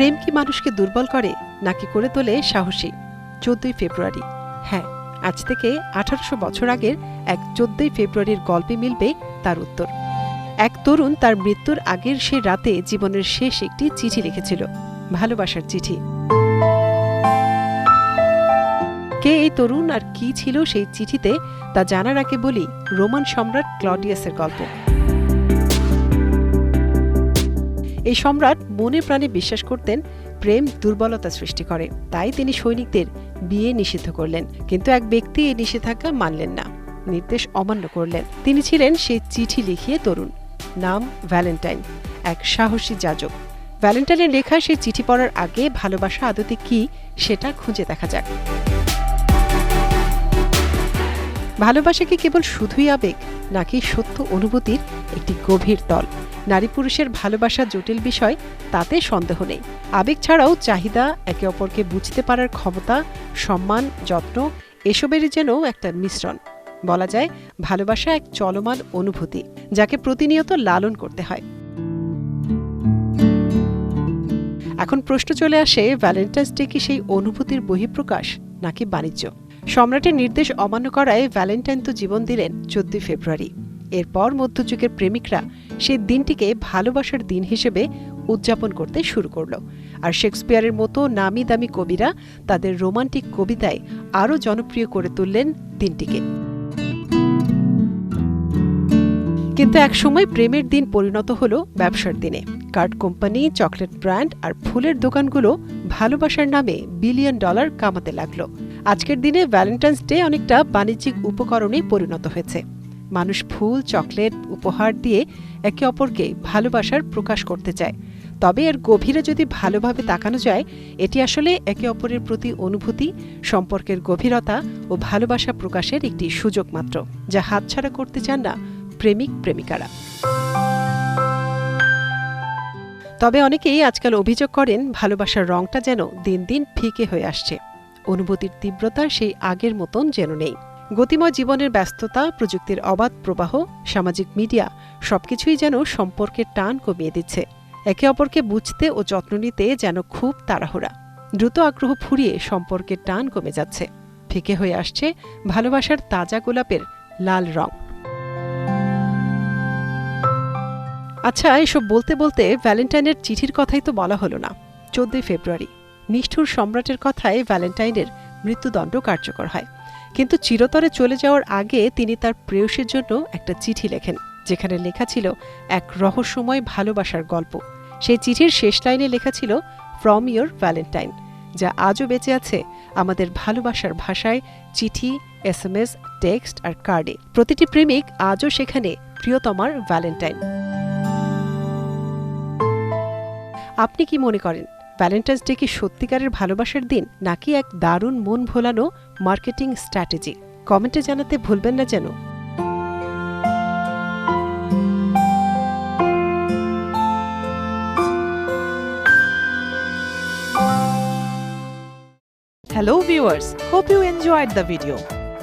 প্রেম কি মানুষকে দুর্বল করে, নাকি করে তোলে সাহসী? চোদ্দই ফেব্রুয়ারি। হ্যাঁ আজ থেকে আঠারোশো বছর আগের এক চোদ্দই ফেব্রুয়ারির গল্পে মিলবে তার উত্তর। এক তরুণ তার মৃত্যুর আগের সে রাতে জীবনের শেষ একটি চিঠি লিখেছিল, ভালোবাসার চিঠি। কে এই তরুণ আর কি ছিল সেই চিঠিতে তা জানার আগে বলি, রোমান সম্রাট ক্লডিয়াসের গল্প। এই সম্রাট মনে প্রাণে বিশ্বাস করতেন, প্রেম দুর্বলতা সৃষ্টি করে। তাই তিনি সৈনিকদের বিয়ে নিষিদ্ধ করলেন। কিন্তু এক ব্যক্তি এই নিষেধাজ্ঞা মানলেন না। নির্দেশ অমান্য করলেন। তিনি ছিলেন সেই চিঠি লিখিয়ে তরুণ। নাম ভ্যালেন্টাইন, এক সাহসী যাজক। ভ্যালেন্টাইনের লেখা সেই চিঠি পড়ার আগে ভালোবাসা আদতে কি সেটা খুঁজে দেখা যাক। ভালোবাসা কি কেবল শুধুই আবেগ, নাকি সত্য অনুভূতির একটি গভীর তল। নারী পুরুষের ভালোবাসা জটিল বিষয়, তাতে সন্দেহ নেই। আবেগ ছাড়াও চাহিদা, একে অপরকে বুঝতে পারার ক্ষমতা, সম্মান, যত্ন এসবেরই যেন একটা মিশ্রণ। বলা যায়, ভালোবাসা এক চলমান অনুভূতি, যাকে প্রতিনিয়ত লালন করতে হয়। এখন প্রশ্ন চলে আসে, ভ্যালেন্টাইন্স ডে কি সেই অনুভূতির বহিঃপ্রকাশ, নাকি বাণিজ্য? সম্রাটের নির্দেশ অমান্য করায় ভ্যালেন্টাইন তো জীবন দিলেন চোদ্দই ফেব্রুয়ারি। এরপর মধ্যযুগের প্রেমিকরা সেই দিনটিকে ভালোবাসার দিন হিসেবে উদযাপন করতে শুরু করল। আর শেক্সপিয়ারের মতো নামি দামি কবিরা তাদের রোমান্টিক কবিতায় আরও জনপ্রিয় করে তুললেন দিনটিকে। কিন্তু একসময় প্রেমের দিন পরিণত হল ব্যবসার দিনে। কার্ড কোম্পানি, চকলেট ব্র্যান্ড আর ফুলের দোকানগুলো ভালোবাসার নামে বিলিয়ন ডলার কামাতে লাগল। আজকের দিনে ভ্যালেন্টাইন্স ডে অনেকটা বাণিজ্যিক উপকরণে পরিণত হয়েছে। মানুষ ফুল, চকলেট উপহার দিয়ে একে অপরকে ভালোবাসার প্রকাশ করতে চায়। তবে এর গভীরে যদি ভালোভাবে তাকানো যায়, এটি আসলে একে অপরের প্রতি অনুভূতি, সম্পর্কের গভীরতা ও ভালোবাসা প্রকাশের একটি সুযোগ মাত্র, যা হাতছাড়া করতে চান না প্রেমিক প্রেমিকারা। তবে অনেকেই আজকাল অভিযোগ করেন, ভালোবাসার রংটা যেন দিন দিন ফিকে হয়ে আসছে। অনুভূতির তীব্রতা সেই আগের মতন যেন নেই। গতিময় জীবনের ব্যস্ততা, প্রযুক্তির অবাধ প্রবাহ, সামাজিক মিডিয়া সবকিছুই যেন সম্পর্কের টান কমিয়ে দিচ্ছে। একে অপরকে বুঝতে ও যত্ন নিতে যেন খুব তাড়াহুড়া। দ্রুত আগ্রহ ফুরিয়ে সম্পর্কের টান কমে যাচ্ছে। ফিকে হয়ে আসছে ভালোবাসার তাজা গোলাপের লাল রং। আচ্ছা এসব বলতে বলতে ভ্যালেন্টাইনের চিঠির কথাই তো বলা হলো না। চোদ্দই ফেব্রুয়ারি। নিষ্ঠুর সম্রাটের কথায় ভ্যালেন্টাইনের মৃত্যুদণ্ড কার্যকর হয়। কিন্তু চিরতরে চলে যাওয়ার আগে তিনি তার প্রেয়সীর জন্য একটা চিঠি লেখেন, যেখানে লেখা ছিল এক রহস্যময় ভালোবাসার গল্প। সেই চিঠির শেষ লাইনে লেখা ছিল ফ্রম ইয়োর ভ্যালেন্টাইন যা আজও বেঁচে আছে আমাদের ভালোবাসার ভাষায় চিঠি, এস এম এস, টেক্সট আর কার্ডে। প্রতিটি প্রেমিক আজও সেখানে প্রিয়তমার ভ্যালেন্টাইন আপনি কি মনে করেন ভ্যালেন্টাইন্স ডে কি সত্যিকারের ভালোবাসার দিন, নাকি এক দারুণ মন ভোলানো মার্কেটিং স্ট্র্যাটেজি? কমেন্টে জানাতে ভুলবেন না যেন। Hello viewers hope you enjoyed the video